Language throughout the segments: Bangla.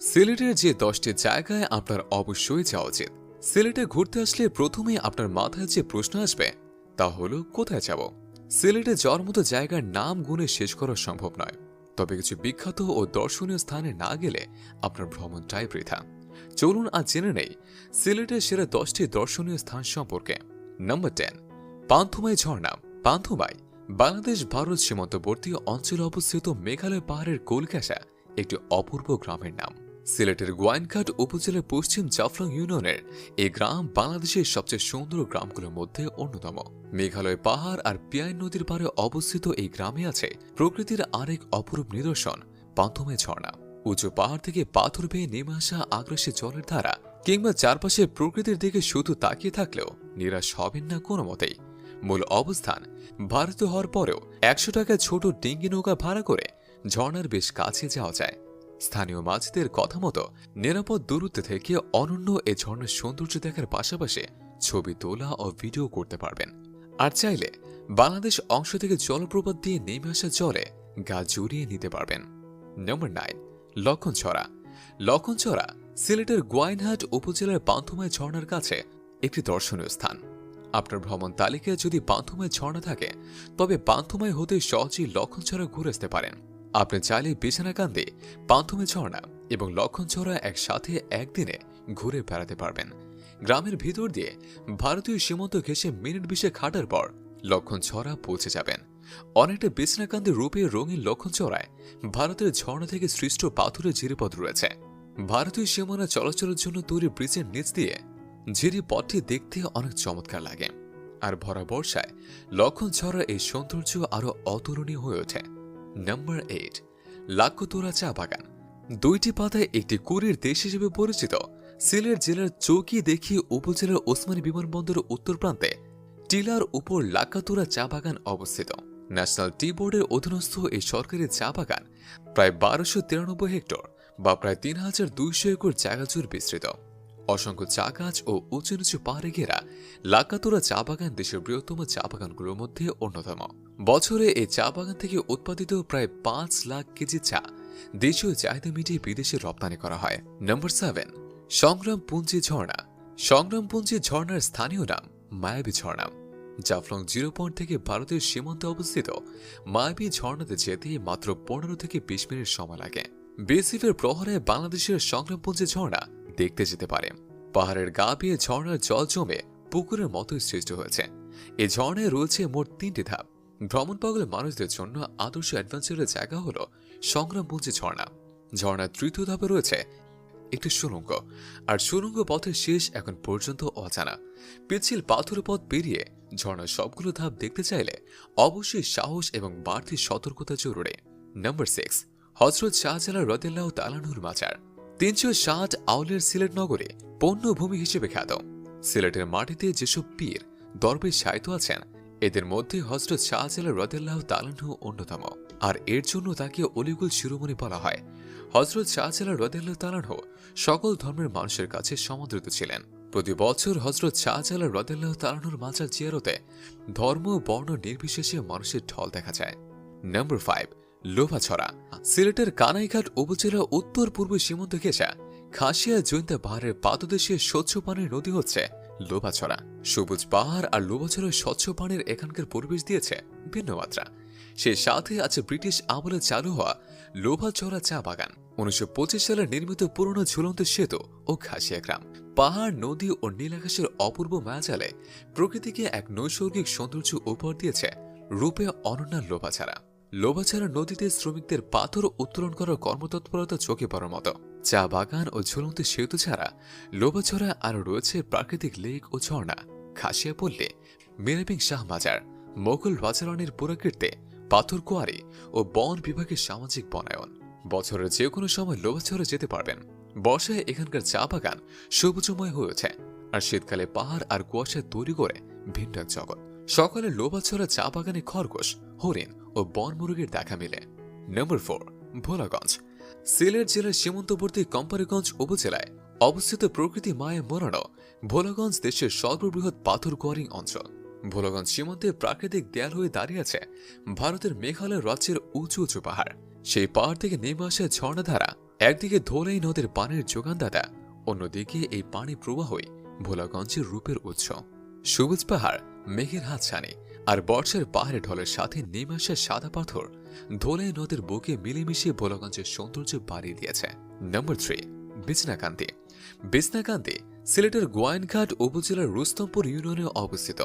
সিলেটের যে দশটি জায়গায় আপনার অবশ্যই যাওয়া উচিত। সিলেটে ঘুরতে আসলে প্রথমে আপনার মাথায় যে প্রশ্ন আসবে, তা হলো, কোথায় যাব? সিলেটে যাওয়ার মতো জায়গার নাম গুণে শেষ করা সম্ভব নয়। তবে কিছু বিখ্যাত ও দর্শনীয় স্থানে না গেলে আপনার ভ্রমণটাই বৃথা। চলুন আজ জেনে নেই, সিলেটের সেরা দশটি দর্শনীয় স্থান সম্পর্কে। নম্বর টেন পান্থুমাই ঝর্ণা। পান্থুমাই, বাংলাদেশ ভারত সীমান্তবর্তী অঞ্চলে অবস্থিত মেঘালয় পাহাড়ের কোলকাশা একটি অপূর্ব গ্রামের নাম। সিলেটের গোয়াইনঘাট উপজেলার পশ্চিম জাফলং ইউনিয়নের এই গ্রাম বাংলাদেশের সবচেয়ে সুন্দর গ্রামগুলোর মধ্যে অন্যতম। মেঘালয় পাহাড় আর পিয়াইন নদীর পাড়ে অবস্থিত এই গ্রামে আছে প্রকৃতির আরেক অপরূপ নিদর্শন পান্থমে ঝর্ণা। উঁচু পাহাড় থেকে পাথর বেয়ে নেমে আসা আগ্রাসী জলের ধারা কিংবা চারপাশে প্রকৃতির দিকে শুধু তাকিয়ে থাকলেও নিরাশ হবেন না কোনো মতেই। মূল অবস্থান ভারতীয় হওয়ার পরেও একশো টাকায় ছোট ডিঙ্গি নৌকা ভাড়া করে ঝর্ণার বেশ কাছে যাওয়া যায়। স্থানীয় মাঝিদের কথা মতো নিরাপদ দূরত্ব থেকে অনন্য এ ঝর্ণার সৌন্দর্য দেখার পাশাপাশি ছবি তোলা ও ভিডিও করতে পারবেন। আর চাইলে বাংলাদেশ অংশ থেকে জলপ্রপাত দিয়ে নেমে আসা জলে গা জড়িয়ে নিতে পারবেন। নম্বর নাইন লক্ষণছড়া। লক্ষণছড়া সিলেটের গোয়াইনহাট উপজেলার পান্থমায় ঝর্ণার কাছে একটি দর্শনীয় স্থান। আপনার ভ্রমণ তালিকায় যদি পান্থমায় ঝর্ণা থাকে, তবে পান্থমায় হতে সহজেই লক্ষণছড়া ঘুরে আসতে পারেন। আপনি চাইলে বিছানাকান্দি পান্থমে ঝর্ণা এবং লক্ষণছড়া একসাথে একদিনে ঘুরে বেড়াতে পারবেন। গ্রামের ভিতর দিয়ে ভারতীয় সীমান্ত ঘেঁষে মিনিট বিশেক হাঁটার পর লক্ষণছড়া পৌঁছে যাবেন। অনেকটা বিছনাকান্দি রূপে রঙিন লক্ষণছড়ায় ভারতের ঝর্ণা থেকে সৃষ্ট পাথরের ঝিরিপথ রয়েছে। ভারতীয় সীমানা চলাচলের জন্য তৈরি ব্রিজের নিচ দিয়ে ঝিরিপথটি দেখতে অনেক চমৎকার লাগে। আর ভরা বর্ষায় লক্ষণছড়ার এই সৌন্দর্য আরও অতুলনীয় হয়ে ওঠে। নাম্বার এইট লাক্কতোরা চা বাগান দুইটি পাতায় একটি কুরির দেশ হিসেবে পরিচিত। সিলেট জেলার চৌকি দেখি উপজেলার ওসমানী বিমানবন্দরের উত্তর প্রান্তে টিলার উপর লাক্কাতুরা চা বাগান অবস্থিত। ন্যাশনাল টি বোর্ডের অধীনস্থ এই সরকারি চা বাগান প্রায় বারোশো তিরানব্বই হেক্টর বা প্রায় তিন হাজার দুইশো একর জায়গা জুড়ে বিস্তৃত। অসংখ্য চা গাছ ও উঁচু নিচু পাহাড়ে ঘেরা লাকাতুরা চা বাগান দেশের বৃহত্তম চা বাগানগুলোর মধ্যে অন্যতম। বছরে এই চা বাগান থেকে উৎপাদিত প্রায় পাঁচ লাখ কেজি চা দেশীয় চাহিদা মিটিয়ে বিদেশে রপ্তানি করা হয়। নম্বর সেভেন সংগ্রাম পুঞ্জি ঝর্ণা। সংগ্রাম পুঞ্জি ঝর্ণার স্থানীয় নাম মায়াবী ঝর্ণা। জাফলং জিরো পয়েন্ট থেকে ভারতের সীমান্তে অবস্থিত মায়াবী ঝর্ণাতে যেতে মাত্র পনেরো থেকে বিশ মিনিট সময় লাগে। বেসিফের প্রহরে বাংলাদেশের সংগ্রামপুঞ্জি ঝর্ণা দেখতে যেতে পারে। পাহাড়ের গা বেয়ে ঝর্ণার জল জমে পুকুরের মতোই সৃষ্টি হয়েছে। এই ঝর্ণায় রয়েছে মোট তিনটি ধাপ। ভ্রমণ পাগল মানুষদের জন্য আদর্শ অ্যাডভেঞ্চারের জায়গা হল সংগ্রামপুঞ্জি ঝর্ণা। ঝর্ণার তৃতীয় ধাপে রয়েছে একটি সুরঙ্গ। আর সুরঙ্গ পথের শেষ এখন পর্যন্ত অজানা। পিছিল পাথরের পথ পেরিয়ে ঝর্ণার সবগুলো ধাপ দেখতে চাইলে অবশ্যই সাহস এবং বাড়তি সতর্কতা জরুরি। নম্বর সিক্স, হজরত শাহজালাল রদিল্লাহ তালানুর মাজার। তিনশো ষাট আউলের সিলেট নগরে পণ্যভূমি হিসেবে খ্যাত। সিলেটের মাটিতে যেসব পীর দরবে সাহিত্য আছেন, এদের মধ্যে হজরত শাহজালাল রদেল্লাহ তালানহু অন্যতম। আর এর জন্য তাকে অলিগুল শিরোমণি বলা হয়। হজরত শাহজালাল রদেল্লাহ তালানহু সকল ধর্মের মানুষের কাছে সমাদৃত ছিলেন। প্রতি বছর হজরত শাহজালাল রদেল্লাহ তালানহুর মাজার জিয়ারতে ধর্ম বর্ণ নির্বিশেষে মানুষের ঢল দেখা যায়। নম্বর ফাইভ লোভাছড়া, সিলেটের কানাইঘাট উপজেলা উত্তর পূর্ব সীমান্ত ঘেঁষা খাসিয়া জৈন্তা পাহাড়ের পাদদেশে স্বচ্ছ পানির নদী হচ্ছে লোভাছড়া। সবুজ পাহাড় আর লোভাছড়ার স্বচ্ছ পানির এখানকার পরিবেশ দিয়েছে ভিন্ন মাত্রা সে সাথে আছে ব্রিটিশ আমলে চালু হওয়া লোভাছড়া চা বাগান। উনিশশো পঁচিশ সালে নির্মিত পুরনো ঝুলন্ত সেতু ও খাসিয়া গ্রাম। পাহাড়, নদী ও নীলাকাশের অপূর্ব মায়াজালে প্রকৃতিকে এক নৈসর্গিক সৌন্দর্য উপহার দিয়েছে রূপে অনন্যার লোভাছাড়া। লোভাছাড়া নদীতে শ্রমিকদের পাথর উত্তোলন করার কর্মতৎপরতা চোখে পড়ার মতো। চা বাগান ও ঝুলন্ত সেতু ছাড়া লোভাছড়া আরও রয়েছে প্রাকৃতিক লেক ও ঝর্ণা। খাসিয়া পল্লী, মেরাবিং শাহ মাজার, মোগল রাজারানীর পুরাকীর্তে, পাথর কোয়ারি ও বন বিভাগের সামাজিক বনায়ন। বছরের যে কোনো সময় লোভাছড়া যেতে পারবেন। বর্ষায় এখানকার চা বাগান সবুজময় হয়ে ওঠে আর শীতকালে পাহাড় আর কুয়াশা তৈরি করে ভিন্ন এক জগৎ। সকালে লোভাছড়া চা বাগানে খরগোশ, হরিণ ও বনমুরগের দেখা মিলে। নম্বর ফোর ভোলাগঞ্জ। সিলেট জেলার সীমান্তবর্তী কম্পারিগঞ্জ উপজেলায় অবস্থিত প্রকৃতি মায়ে মোড়ানো ভোলাগঞ্জ দেশের সর্ববৃহৎ পাথর কোয়ারিং অঞ্চল। ভোলাগঞ্জ সীমান্তে প্রাকৃতিক দেয়াল হয়ে দাঁড়িয়ে আছে ভারতের মেঘালয় রাজ্যের উঁচু উঁচু পাহাড়। সেই পাহাড় থেকে নেমে আসে ঝর্ণাধারা একদিকে ধোলাই নদের পানির যোগানদাতা, অন্যদিকে এই পানি প্রবাহই ভোলাগঞ্জের রূপের উৎস। সবুজ পাহাড়, মেঘের হাতছানি আর বর্ষার পাহাড়ে ঢলের সাথে নেমে আসা সাদা পাথর ধোলাই নদের বুকে মিলেমিশে ভোলাগঞ্জের সৌন্দর্য বাড়িয়ে দিয়েছে। নম্বর থ্রি বিছনাকান্তি বিছনাকান্তি সিলেটের গোয়াইনঘাট উপজেলার রুস্তমপুর ইউনিয়নে অবস্থিত।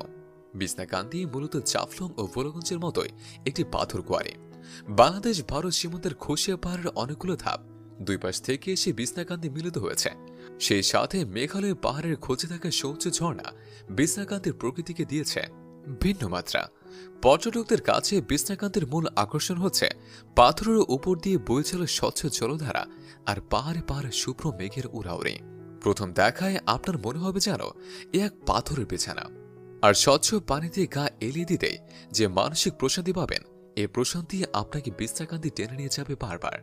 বিছনাকান্তি মূলত জাফলং ও ভোলাগঞ্জের মতোই একটি পাথর কোয়ারি। বাংলাদেশ ভারত সীমান্তের খসিয়া পাহাড়ের অনেকগুলো ধাপ দুই পাশ থেকে এসে বিছনাকান্তি মিলিত হয়েছে। সেই সাথে মেঘালয় পাহাড়ের খোঁজে থাকা সৌচ ঝর্ণা বিছনাকান্তির প্রকৃতিকে দিয়েছে। ভিন্ন মাত্রা। পর্যটকদের কাছে বিছনাকান্তির মূল আকর্ষণ হচ্ছে পাথরের উপর দিয়ে বয়ে চলা স্বচ্ছ জলধারা আর পাহাড়ে পাহাড়ে শুভ্র মেঘের উড়াউড়ি। প্রথম দেখায় আপনার মনে হবে যেন এ এক পাথরের বিছানা। আর স্বচ্ছ পানিতে গা এলিয়ে দিতে যে মানসিক প্রশান্তি পাবেন এই প্রশান্তি আপনাকে বিছনাকান্তি টেনে নিয়ে যাবে বারবার।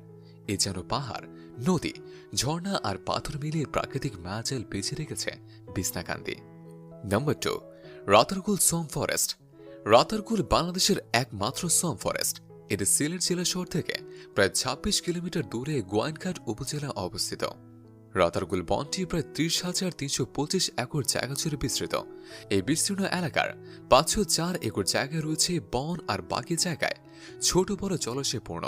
এ যেন পাহাড়, নদী, ঝর্ণা আর পাথর মিলিয়ে প্রাকৃতিক ম্যাজেল বেঁচে রেখেছে Bichanakandi. Number two Ratargul swamp forest. Ratargul বাংলাদেশের একমাত্র সোম ফরেস্ট। এটি সিলেট জেলা শহর থেকে প্রায় ছাব্বিশ কিলোমিটার দূরে গোয়াইনঘাট উপজেলা অবস্থিত। রাতারগুল বনটি প্রায় ত্রিশ হাজার তিনশো পঁচিশ একর জায়গা জুড়ে বিস্তৃত। এই বিস্তীর্ণ এলাকার পাঁচশো চার একর জায়গায় রয়েছে বন আর বাকি জায়গায়। ছোট বড় জলাশয় পূর্ণ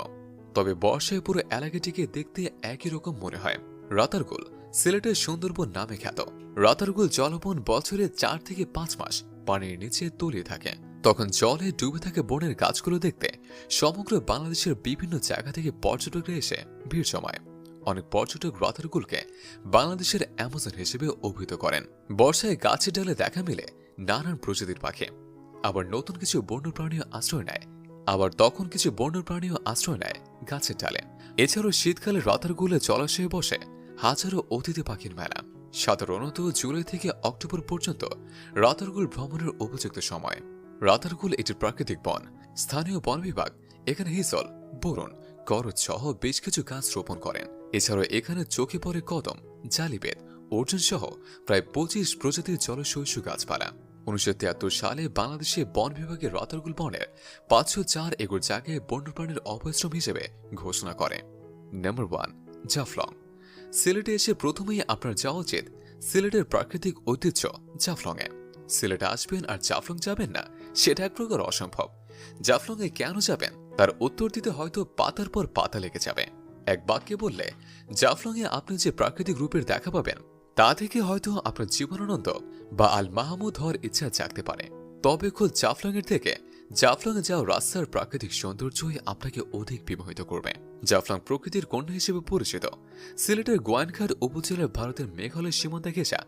তবে বর্ষায় পুরো এলাকাটিকে দেখতে একই রকম মনে হয়। রাতারগুল সিলেটের সুন্দরবন নামে খ্যাত। রাতারগুল জলবন বছরে চার থেকে পাঁচ মাস পানির নিচে তলিয়ে থাকে। তখন জলে ডুবে থাকে বনের গাছগুলো দেখতে সমগ্র বাংলাদেশের বিভিন্ন জায়গা থেকে পর্যটকরা এসে ভিড় জমায়। অনেক পর্যটক রাতারগুলকে বাংলাদেশের অ্যামাজন হিসেবে অভিহিত করেন। বর্ষায় গাছের ডালে দেখা মিলে নানান প্রজাতির পাখি। আবার নতুন কিছু বন্যপ্রাণীও আশ্রয় নেয়। আবার তখন কিছু বন্যপ্রাণীও আশ্রয় নেয় গাছের ডালে। এছাড়াও শীতকালে রাতারগুলে জলাশয়ে বসে হাজারো অতিথি পাখির মেলা। সাধারণত জুলাই থেকে অক্টোবর পর্যন্ত রাতারগুল ভ্রমণের উপযুক্ত সময়। রাতারগুল একটি প্রাকৃতিক বন। স্থানীয় বন বিভাগ এখানে হিসল বরুণ করজ সহ বেশ কিছু গাছ রোপণ করেন। এছাড়াও এখানে চোখে পড়ে কদম জালিবেদ অর্জুন সহ প্রায় পঁচিশ প্রজাতির জলশৈশু গাছপালা। উনিশশো তিয়াত্তর সালে বাংলাদেশে বন বিভাগের রাতারগুল বনের পাঁচশো চার একর জায়গায় বন্যপ্রাণীর অপরিশ্রম হিসেবে ঘোষণা করে। Number one Jaflong. সিলেটে এসে প্রথমেই আপনার যাওয়া উচিত সিলেটের প্রাকৃতিক ঐতিহ্য জাফলংয়ে। সিলেটে আসবেন আর জাফলং যাবেন না, সেটা এক প্রকার অসম্ভব। জাফলংয়ে কেন যাবেন? তার উত্তর দিতে হয়তো পাতার পর পাতা লেগে যাবে। এক বাক্যে বললে, জাফলংয়ে আপনি যে প্রাকৃতিক রূপের দেখা পাবেন, তা থেকে হয়তো আপনার জীবনানন্দ বা আল মাহমুদ হওয়ার ইচ্ছা জাগতে পারে। তবে খোদ জাফলংয়ের থেকে জাফলংয়ে যাওয়া রাস্তার প্রাকৃতিক সৌন্দর্যই আপনাকে অধিক বিমোহিত করবে। জাফলং প্রকৃতির কন্যা হিসেবে পরিচিত। সিলেটের গোয়াইনঘাট উপজেলার ভারতের মেঘালয় সীমান্তে ঘেঁষা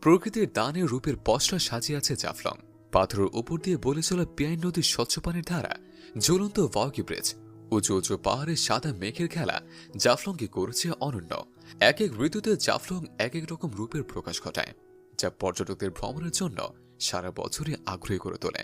প্রকৃতির দানের রূপের পশরা সাজিয়ে আছে জাফলং। পাথরের উপর দিয়ে বলে চলা পিয়াইন নদীর স্বচ্ছ পানির ধারা ঝুলন্ত ওয়াকি ব্রিজ, উঁচু উঁচু পাহাড়ে সাদা মেঘের খেলা জাফলংকে করেছে অনন্য। এক এক ঋতুতে জাফলং এক এক রকম রূপের প্রকাশ ঘটায়, যা পর্যটকদের ভ্রমণের জন্য সারা বছরই আগ্রহী করে তোলে।